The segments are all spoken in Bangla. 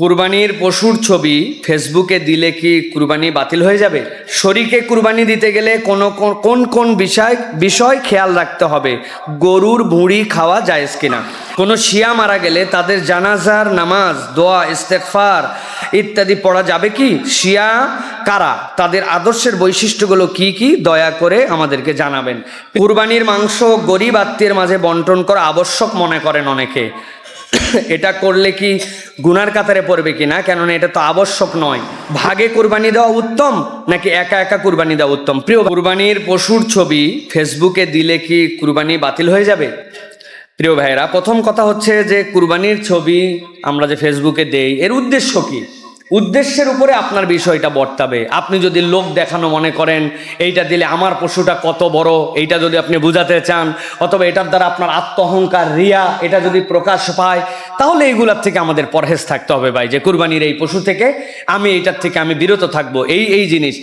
কুরবানির পশুর ছবি ফেসবুকে দিলে কি কুরবানি বাতিল হয়ে যাবে? শরীকে কুরবানি দিতে গেলে কোন- কোন কোন বিষয় বিষয় খেয়াল রাখতে হবে? গরুর ভুঁড়ি খাওয়া জায়েজ কিনা? কোনো শিয়া মারা গেলে তাদের জানাজার নামাজ, দোয়া ইস্তেকফার ইত্যাদি পড়া যাবে কি? শিয়া কারা? তাদের আদর্শের বৈশিষ্ট্যগুলো কি কি? দয়া করে আমাদেরকে জানাবেন। কুরবানির মাংস গরিব আত্মীয়ের মাঝে বন্টন করা আবশ্যক মনে করেন অনেকে। এটা করলে কি গুনার কাতারে পড়বে কি না? কেননা এটা তো আবশ্যক নয়। ভাগে কুরবানি দেওয়া উত্তম, নাকি একা একা কুরবানি দেওয়া উত্তম? প্রিয় কুরবানির পশুর ছবি ফেসবুকে দিলে কি কুরবানি বাতিল হয়ে যাবে? প্রিয় ভাইয়েরা, প্রথম কথা হচ্ছে যে কুরবানির ছবি আমরা যে ফেসবুকে দেই, এর উদ্দেশ্য কি? উদ্দেশ্যের উপরে আপনার বিষয়টা বর্তাবে। আপনি যদি লোক দেখানো মনে করেন, এইটা দিলে আমার পশুটা কত বড়, এইটা যদি আপনি বুঝাতে চান, অথবা এটার দ্বারা আপনার আত্মহংকার রিয়া, এটা যদি প্রকাশ পায়, তাহলে এইগুলার থেকে আমাদের পরহেজ থাকতে হবে ভাই, যে কুরবানির এই পশু থেকে আমি এইটার থেকে আমি বিরত থাকব, এই এই জিনিস।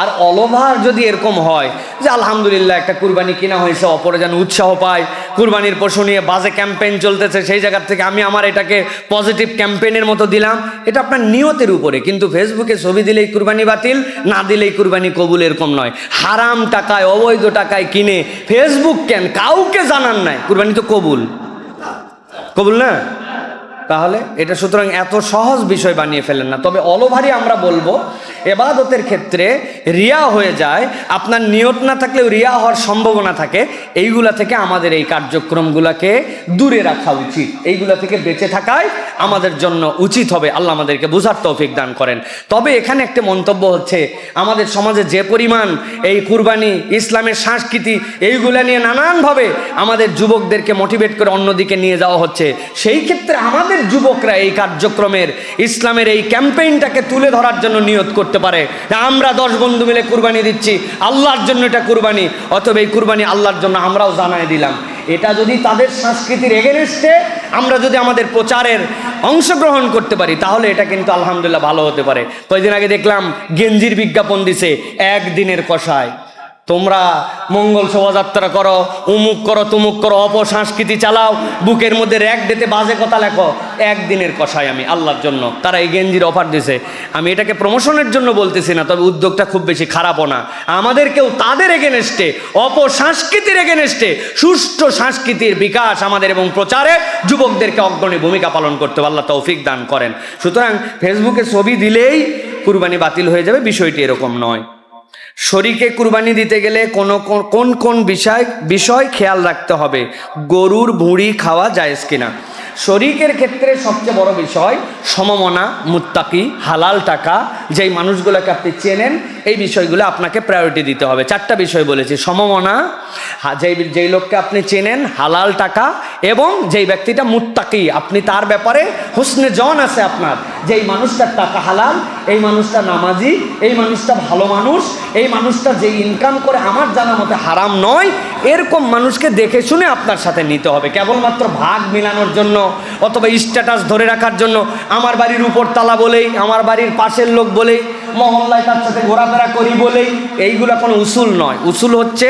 আর অলভার যদি এরকম হয় যে আলহামদুলিল্লাহ একটা কুরবানি কিনা হয়েছে, অপরে যেন উৎসাহ পায়, কুরবানির পশু নিয়ে বাজে ক্যাম্পেইন চলতেছে, সেই জায়গার থেকে আমি আমার এটাকে পজিটিভ ক্যাম্পেইনের মতো দিলাম, এটা আপনার নিয়তের উপরে। কিন্তু ফেসবুকে ছবি দিলেই কুরবানি বাতিল, না দিলেই কুরবানি কবুল এরকম নয়। হারাম টাকায়, অবৈধ টাকায় কিনে ফেসবুক কেন? কাউকে জানান নাই। কুরবানি তো কবুল। কবুল না? তাহলে এটা সুতরাং এত সহজ বিষয় বানিয়ে ফেলেন না। তবে অলভারই আমরা বলব, এবাদতের ক্ষেত্রে রিয়া হয়ে যায়। আপনার নিয়ত না থাকলেও রিয়া হওয়ার সম্ভাবনা থাকে। এইগুলা থেকে আমাদের এই কার্যক্রমগুলোকে দূরে রাখা উচিত। এইগুলা থেকে বেঁচে থাকাই আমাদের জন্য উচিত হবে। আল্লাহ আমাদেরকে বুঝার তৌফিক দান করেন। তবে এখানে একটা মন্তব্য হচ্ছে, আমাদের সমাজে যে পরিমাণ এই কুরবানি, ইসলামের সংস্কৃতি, এইগুলা নিয়ে নানানভাবে আমাদের যুবকদেরকে মোটিভেট করে অন্যদিকে নিয়ে যাওয়া হচ্ছে, সেই ক্ষেত্রে আমাদের যুবকরা এই কার্যক্রমের, ইসলামের এই ক্যাম্পেইনটাকে তুলে ধরার জন্য নিয়ত করতে পারে। আমরা দশ বন্ধু মিলে কুরবানি দিচ্ছি, আল্লাহর জন্য এটা কুরবানি, অথবা এই কুরবানি আল্লাহর জন্য আমরাও জানাই দিলাম। এটা যদি তাদের সংস্কৃতির এগেনস্টে আমরা যদি আমাদের প্রচারের অংশগ্রহণ করতে পারি, তাহলে এটা কিন্তু আলহামদুলিল্লাহ ভালো হতে পারে। কয়েকদিন আগে দেখলাম গেঞ্জির বিজ্ঞাপন দিছে, একদিনের কষায়। তোমরা মঙ্গল শোভাযাত্রা করো, উমুক করো, তুমুক করো, অপসংস্কৃতি চালাও, বুকের মধ্যে র্যাক ডেতে বাজে কথা লেখো, একদিনের কষাই আমি আল্লাহর জন্য। তারা এই গেঞ্জির অফার দিছে আমি এটাকে প্রমোশনের জন্য বলতেছি না, তবে উদ্যোগটা খুব বেশি খারাপও না। আমাদেরকেও তাদের এগেনেস্টে অপসংস্কৃতির এগেনেস্টে সুষ্ঠু সংস্কৃতির বিকাশ আমাদের এবং প্রচারে যুবকদেরকে অগ্রণী ভূমিকা পালন করতে আল্লাহ তৌফিক দান করেন। সুতরাং ফেসবুকে ছবি দিলেই কুরবানি বাতিল হয়ে যাবে, বিষয়টি এরকম নয়। শরীকে কুরবানি দিতে গেলে কোনো কোন- কোন বিষয় বিষয় খেয়াল রাখতে হবে? গরুর ভুঁড়ি খাওয়া যায়জ কিনা? শরিকের ক্ষেত্রে সবচেয়ে বড় বিষয় সমমনা, মুত্তাকি, হালাল টাকা, যেই মানুষগুলোকে আপনি চেনেন এই বিষয়গুলো আপনাকে প্রায়োরিটি দিতে হবে। চারটা বিষয় বলেছি। সমমনা যেই যেই লোককে আপনি চেনেন, হালাল টাকা এবং যেই ব্যক্তিটা মুত্তাকি, আপনি তার ব্যাপারে হুসনে জন আছে আপনার। যেই মানুষটার টাকা হালাল, এই মানুষটা নামাজি, এই মানুষটা ভালো মানুষ, এই মানুষটা যেই ইনকাম করে আমার জানা মতে হারাম নয়, এরকম মানুষকে দেখে শুনে আপনার সাথে নিতে হবে। কেবলমাত্র ভাগ মিলানোর জন্য অথবা স্ট্যাটাস ধরে রাখার জন্য। আমার বাড়ির উপর তালা বলেই, আমার বাড়ির পাশের লোক বলেই মহল্লায় তার সাথে ঘোরাফেরা করি বলেই এইগুলো কোনো উসুল নয়। উসুল হচ্ছে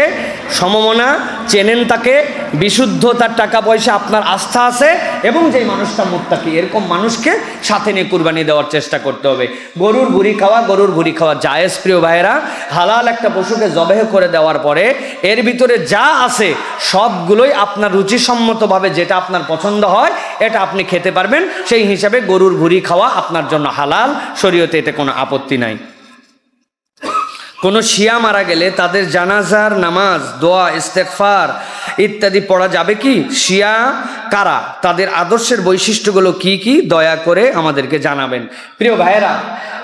সমমনা চেনেন তাকে, বিশুদ্ধ তার টাকা পয়সা আপনার আস্থা আছে, এবং যেই মানুষটা মুত্তাকি, এরকম মানুষকে সাথে নিয়ে কুরবানি দেওয়ার চেষ্টা করতে হবে। গরুর ভুড়ি খাওয়া, গরুর ভুড়ি খাওয়া জায়েজ, প্রিয় ভাইয়েরা। হালাল একটা পশুকে জবেহ করে দেওয়ার পরে, এর ভিতরে যা আছে, সবগুলোই আপনার রুচিসম্মতভাবে যেটা আপনার পছন্দ হয়, এটা আপনি খেতে পারবেন। সেই হিসাবে গরুর ভুড়ি খাওয়া আপনার জন্য হালাল, শরীয়তে এতে কোনো আপত্তি নাই। কোনো শিয়া মারা গেলে তাদের জানাজার নামাজ, দোয়া ইস্তেকফার ইত্যাদি পড়া যাবে কি? শিয়া কারা? তাদের আদর্শের বৈশিষ্ট্যগুলো কি কি? দয়া করে আমাদেরকে জানাবেন। প্রিয় ভাইয়েরা,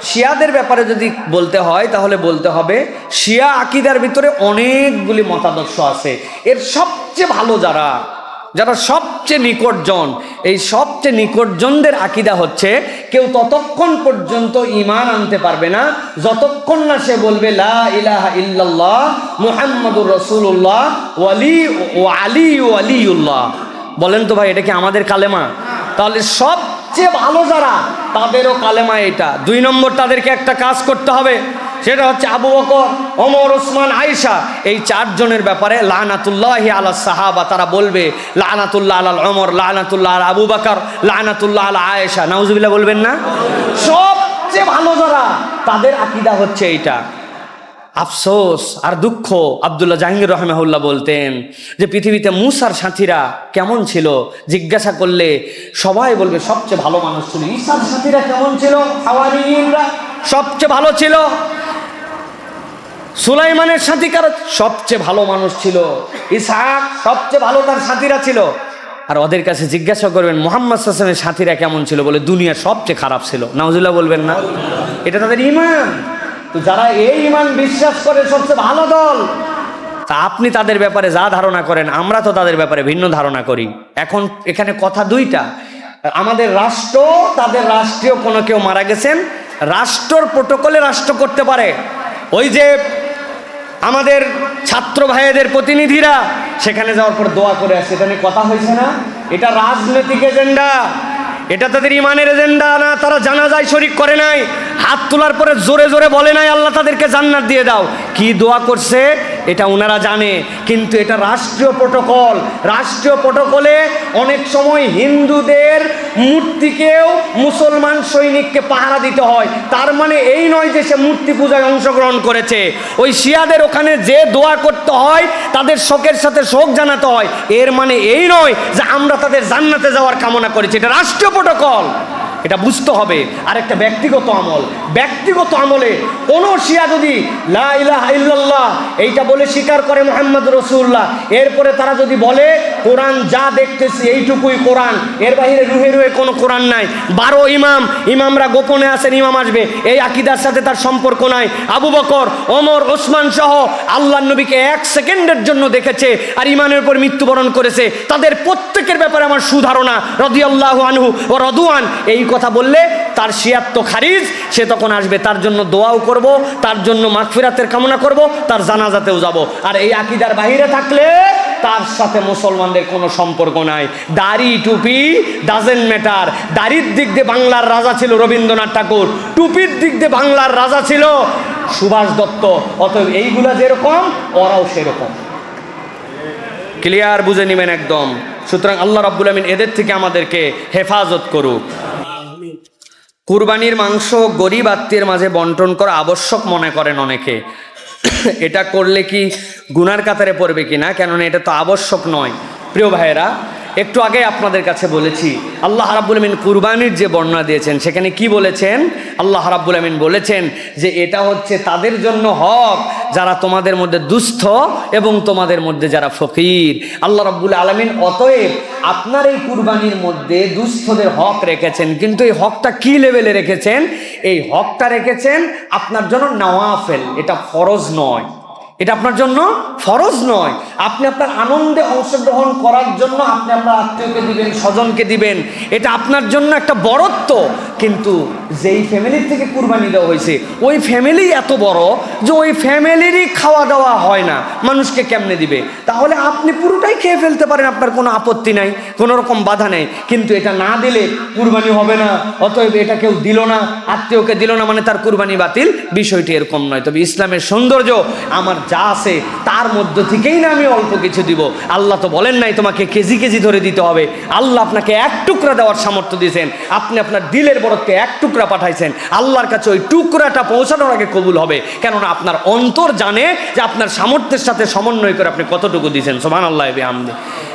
শিয়াদের ব্যাপারে যদি বলতে হয়, তাহলে বলতে হবে, শিয়া আকিদার ভিতরে অনেকগুলি মতাদর্শ আছে। এর সবচেয়ে ভালো যারা যারা সবচেয়ে নিকটজন, এই সবচেয়ে নিকটজনদের আকিদা হচ্ছে, কেউ ততক্ষণ পর্যন্ত ইমান আনতে পারবে না, যতক্ষণ না সে বলবে, লা ইল্লাল্লাহ রসুল্লাহ ওয়ালি আলিউল্লাহ। বলেন তো ভাই, এটা কি আমাদের কালেমা? তাহলে সবচেয়ে ভালো যারা, তাদেরও কালেমা এটা। দুই নম্বর, তাদেরকে একটা কাজ করতে হবে। সেটা হচ্ছে আবু বকর, ওমর ওসমান আয়েশা। এই চারজনের ব্যাপারে লানাতুল্লাহ আলা সাহাবা, তারা বলবে, লানাতুল্লাহ আল ওমর, লানাতুল্লাহ আল আবু বকর, লানাতুল্লাহ আলা আয়েশা। নাউজুবিল্লাহ বলবেন না? সবচেয়ে ভালো যারা, তাদের আকিদা হচ্ছে এইটা। আফসোস আর দুঃখ, আবদুল্লাহ জাহাঙ্গীর রহমাহুল্লাহ বলতেন যে পৃথিবীতে মুসার সাথীরা কেমন ছিল? জিজ্ঞাসা করলে সবাই বলবে, সবচেয়ে ভালো মানুষ ছিল। ঈসার সাথীরা কেমন ছিল? হাওয়ারিরা সবচেয়ে ভালো ছিল? সুলাইমানের সাথী কারও? সবচেয়ে ভালো মানুষ ছিল। ইসহাক সবচেয়ে ভালো তার সাথীরা ছিল। আর ওদের কাছে জিজ্ঞাসা করবেন, মোহাম্মদ হাসানের সাথীরা কেমন ছিল? বলে দুনিয়ার সবচেয়ে খারাপ ছিল। নাউজুল্লাহ বলবেন না। এটা তাদের ইমান। তো যারা এই ইমান বিশ্বাস করে, সবচেয়ে ভালো দল। তা আপনি তাদের ব্যাপারে যা ধারণা করেন, আমরা তো তাদের ব্যাপারে ভিন্ন ধারণা করি। এখন এখানে কথা দুইটা। আমাদের রাষ্ট্র, তাদের রাষ্ট্রীয় কোনো কেউ মারা গেছেন রাষ্ট্রর প্রোটোকলে রাষ্ট্র করতে পারে। ওই যে আমাদের ছাত্র ভাইয়েদের প্রতিনিধিরা সেখানে যাওয়ার পর দোয়া করে আসে, এটা নিয়ে কথা হয়েছে না। এটা রাজনৈতিক এজেন্ডা। এটা তাদের ইমানের এজেন্ডা না, তারা জানা যায় শরিক করে নাই। হাত তোলার পরে জোরে জোরে বলে নাই, আল্লাহ তাদেরকে জান্নাত দিয়ে দাও। কি দোয়া করছে? এটা ওনারা জানে, কিন্তু এটা রাষ্ট্রীয় প্রোটোকল। রাষ্ট্রীয় প্রোটোকলে অনেক সময় হিন্দুদের মূর্তিকেও মুসলমান সৈনিককে পাহারা দিতে হয়। তার মানে এই নয় যে সে মূর্তি পূজায় অংশগ্রহণ করেছে। ওই শিয়াদের ওখানে যে দোয়া করতে হয়, তাদের শোকের সাথে শোক জানাতে হয়। এর মানে এই নয় যে আমরা তাদের জান্নাতে যাওয়ার কামনা করেছি। এটা রাষ্ট্রীয় প্রোটোকল। এটা বুঝতে হবে। আর একটা ব্যক্তিগত আমল। ব্যক্তিগত আমলে কোনো শিয়া যদি লা ইলাহা এইটা বলে স্বীকার করে মোহাম্মদ রসুল্লাহ এরপরে তারা যদি বলে, কোরআন যা দেখতেছি এইটুকুই কোরআন। এর বাইরে রুহে রুহে কোনো কোরআন নাই। বারো ইমাম, ইমামরা গোপনে আসেন ইমাম আসবে। এই আকিদার সাথে তার সম্পর্ক নাই। আবু বকর, ওমর, ওসমান সহ আল্লাহ নবীকে এক সেকেন্ডের জন্য দেখেছে আর ইমানের উপর মৃত্যুবরণ করেছে। তাদের প্রত্যেকের ব্যাপারে আমার সুধারণা। রদিয়াল্লাহ আনহু ও রদুয়ান এই কথা বললে তার শিয়াত্ম খারিজ, সে তখন আসবে, তার জন্য দোয়াও করব, তার জন্য মাগফিরাতের কামনা করব, তার জানাজাতেও যাব। আর এই আকিদার বাহিরে থাকলে তার সাথে মুসলমানদের কোনো সম্পর্ক নাই। দাড়ি টুপি ডাজেন্ট ম্যাটার দাড়ির দিক দিয়ে বাংলার রাজা ছিল রবীন্দ্রনাথ ঠাকুর। টুপির দিক দিয়ে বাংলার রাজা ছিল সুভাষ দত্ত। অতএব এইগুলা যেরকম, ওরাও সেরকম। ক্লিয়ার বুঝে নেবেন একদম। সুতরাং আল্লাহ রাব্বুল আমিন এদের থেকে আমাদেরকে হেফাজত করুক। কুরবানির মাংস গরিব আত্মীয়ের মাঝে বন্টন করা আবশ্যক মনে করেন অনেকে। এটা করলে কি গুনার কাতারে পড়বে কিনা? কেননা এটা তো আবশ্যক নয়। প্রিয় ভাইয়েরা একটু আগে আপনাদের কাছে বলেছি, আল্লাহ রাব্বুল আমিন কুরবানির যে বর্ণনা দিয়েছেন, সেখানে কি বলেছেন? আল্লাহ রাব্বুল আমিন বলেছেন যে এটা হচ্ছে তাদের জন্য হক, যারা তোমাদের মধ্যে দুস্থ এবং তোমাদের মধ্যে যারা ফকির। আল্লাহ রাব্বুল আলমিন অতএব আপনার এই কুরবানির মধ্যে দুস্থদের হক রেখেছেন, কিন্তু এই হকটা কি লেভেলে রেখেছেন? এই হকটা রেখেছেন আপনার জন্য নওয়াফেল, এটা ফরজ নয়। এটা আপনার জন্য ফরজ নয়। আপনি আপনার আনন্দে অংশগ্রহণ করার জন্য আপনি আপনার আত্মীয়কে দিবেন, স্বজনকে দিবেন। এটা আপনার জন্য একটা বড়ত্ব কিন্তু যেই ফ্যামিলির থেকে কুরবানি দেওয়া হয়েছে, ওই ফ্যামিলি এত বড় যে ওই ফ্যামিলিরই খাওয়া দাওয়া হয় না। মানুষকে কেমনে দিবে? তাহলে আপনি পুরোটাই খেয়ে ফেলতে পারেন, আপনার কোনো আপত্তি নাই, কোনো রকম বাধা নেই। কিন্তু এটা না দিলে কুরবানি হবে না, অতএব এটা কেউ দিল না, আত্মীয়কে দিল না মানে তার কুরবানি বাতিল, বিষয়টি এরকম নয়। তবে ইসলামের সৌন্দর্য আমার যা আছে, তার মধ্য থেকেই না আমি অল্প কিছু দিব। আল্লাহ তো বলেন নাই তোমাকে কেজি কেজি ধরে দিতে হবে। আল্লাহ আপনাকে এক টুকরা দেওয়ার সামর্থ্য দিয়েছেন। আপনি আপনার দিলের বরত্বে এক টুকরা পাঠাইছেন। আল্লাহর কাছে ওই টুকরাটা পৌঁছানোর আগে কবুল হবে। কেননা আপনার অন্তর জানে যে আপনার সামর্থ্যের সাথে সমন্বয় করে আপনি কতটুকু দিয়েছেন। সোমান আল্লাহ আমদে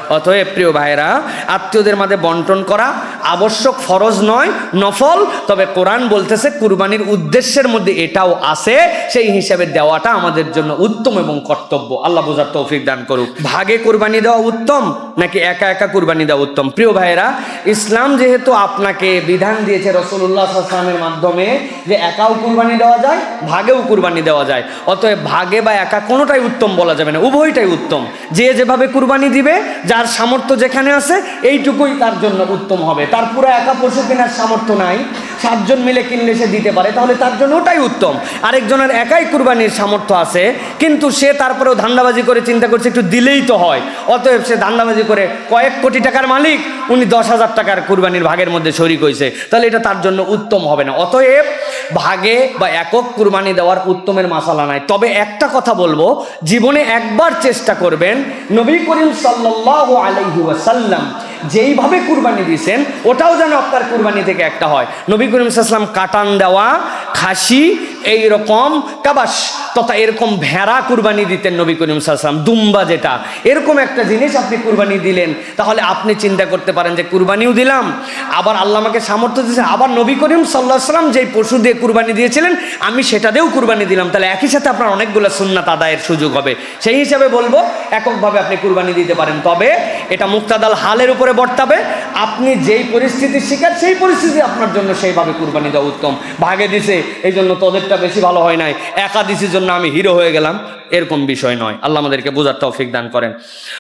অতএব প্রিয় ভাইরা আত্মীয়দের মাঝে বন্টন করা আবশ্যক ফরজ নয়, নফল। তবে কোরআন বলতেছে, কুরবানির উদ্দেশ্যের মধ্যে এটাও আছে, সেই হিসাবে দেওয়াটা আমাদের জন্য উত্তম এবং কর্তব্য। আল্লাহ বোঝার তৌফিক দান করুক। ভাগে কুরবানি দেওয়া উত্তম, নাকি একা একা কুরবানি দেওয়া উত্তম? প্রিয় ভাইরা ইসলাম যেহেতু আপনাকে বিধান দিয়েছে রসুল্লাহ আসলামের মাধ্যমে, যে একাও কুরবানি দেওয়া যায়, ভাগেও কুরবানি দেওয়া যায়। অতএব ভাগে বা একা কোনোটাই উত্তম বলা যাবে না, উভয়টাই উত্তম। যে যেভাবে কুরবানি দিবে যার সামর্থ্য যেখানে আছে, এইটুকুই তার জন্য উত্তম হবে। তার পুরো একা পশু কেনার সামর্থ্য নাই। সাতজন মিলে কিনলে সে দিতে পারে, তাহলে তার জন্য ওটাই উত্তম। আরেকজনের একাই কুরবানির সামর্থ্য আছে, কিন্তু সে তারপরেও ধান্দাবাজি করে চিন্তা করছে, একটু দিলেই তো হয়। অতএব সে ধান্দাবাজি করে কয়েক কোটি টাকার মালিক, উনি দশ হাজার টাকার কুরবানির ভাগের মধ্যে শরিক হয়েছে তাহলে এটা তার জন্য উত্তম হবে না। অতএব ভাগে বা একক কুরবানি দেওয়ার উত্তমের মাসালা নাই। তবে একটা কথা বলব, জীবনে একবার চেষ্টা করবেন, নবী করিম সাল্লাল্লাহু আলাইহি ওয়াসাল্লাম যেইভাবে কুরবানি দিয়েছেন, ওটাও যেন আপনার কুরবানি থেকে একটা হয়। নবী করিম কাটান দেওয়া, খাসি এই রকম কাবাস তথা এরকম ভেড়া কুরবানি দিতেন নবী করিম সাল্লাম দুম্বা যেটা। এরকম একটা জিনিস আপনি কুরবানি দিলেন, তাহলে আপনি চিন্তা করতে পারেন যে কুরবানিও দিলাম, আবার আল্লাহ আমাকে সামর্থ্য দিয়েছে আবার নবী করিম সাল্লাহ সাল্লাম যেই পশু দিয়ে কুরবানি দিয়েছিলেন, আমি সেটা দিয়েও কুরবানি দিলাম। তাহলে একই সাথে আপনার অনেকগুলো সুন্নাত আদায়ের সুযোগ হবে। সেই হিসাবে বলব, এককভাবে আপনি কুরবানি দিতে পারেন। তবে এটা মুক্তাদাল হালের উপরে বর্তাবে আপনি যেই পরিস্থিতি শিকার, সেই পরিস্থিতি আপনার জন্য সেইভাবে কুরবানি দেওয়া উত্তম। ভাগে দিছে এই জন্য তোদেরটা বেশি ভালো হয় নাই। একা দিছির জন্য আমি হিরো হয়ে গেলাম, এরকম বিষয় নয়। আল্লাহ আমাদেরকে বোঝার তৌফিক দান করেন।